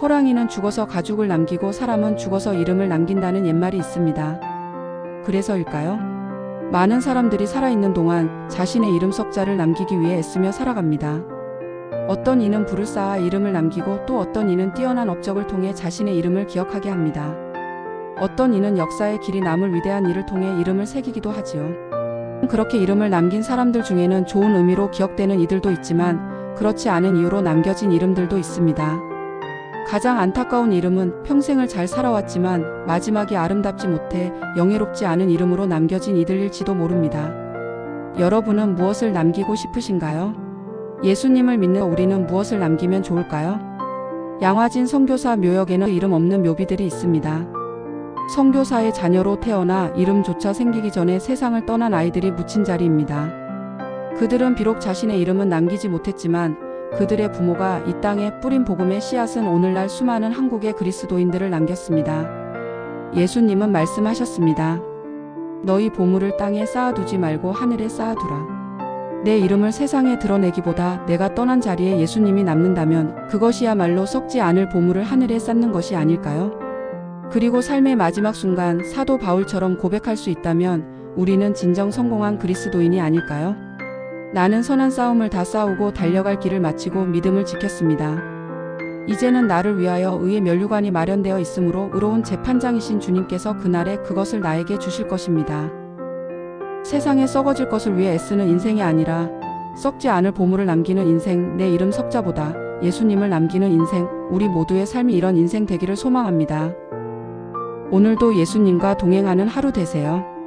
호랑이는 죽어서 가죽을 남기고 사람은 죽어서 이름을 남긴다는 옛말이 있습니다. 그래서일까요? 많은 사람들이 살아있는 동안 자신의 이름 석자를 남기기 위해 애쓰며 살아갑니다. 어떤 이는 부를 쌓아 이름을 남기고 또 어떤 이는 뛰어난 업적을 통해 자신의 이름을 기억하게 합니다. 어떤 이는 역사의 길이 남을 위대한 일을 통해 이름을 새기기도 하지요. 그렇게 이름을 남긴 사람들 중에는 좋은 의미로 기억되는 이들도 있지만 그렇지 않은 이유로 남겨진 이름들도 있습니다. 가장 안타까운 이름은 평생을 잘 살아왔지만 마지막이 아름답지 못해 영예롭지 않은 이름으로 남겨진 이들일지도 모릅니다. 여러분은 무엇을 남기고 싶으신가요? 예수님을 믿는 우리는 무엇을 남기면 좋을까요? 양화진 선교사 묘역에는 이름 없는 묘비들이 있습니다. 선교사의 자녀로 태어나 이름조차 생기기 전에 세상을 떠난 아이들이 묻힌 자리입니다. 그들은 비록 자신의 이름은 남기지 못했지만 그들의 부모가 이 땅에 뿌린 복음의 씨앗은 오늘날 수많은 한국의 그리스도인들을 남겼습니다. 예수님은 말씀하셨습니다. 너희 보물을 땅에 쌓아두지 말고 하늘에 쌓아두라. 내 이름을 세상에 드러내기보다 내가 떠난 자리에 예수님이 남는다면 그것이야말로 썩지 않을 보물을 하늘에 쌓는 것이 아닐까요? 그리고 삶의 마지막 순간 사도 바울처럼 고백할 수 있다면 우리는 진정 성공한 그리스도인이 아닐까요? 나는 선한 싸움을 다 싸우고 달려갈 길을 마치고 믿음을 지켰습니다. 이제는 나를 위하여 의의 면류관이 마련되어 있으므로 의로운 재판장이신 주님께서 그날에 그것을 나에게 주실 것입니다. 세상에 썩어질 것을 위해 애쓰는 인생이 아니라 썩지 않을 보물을 남기는 인생, 내 이름 석자보다 예수님을 남기는 인생, 우리 모두의 삶이 이런 인생 되기를 소망합니다. 오늘도 예수님과 동행하는 하루 되세요.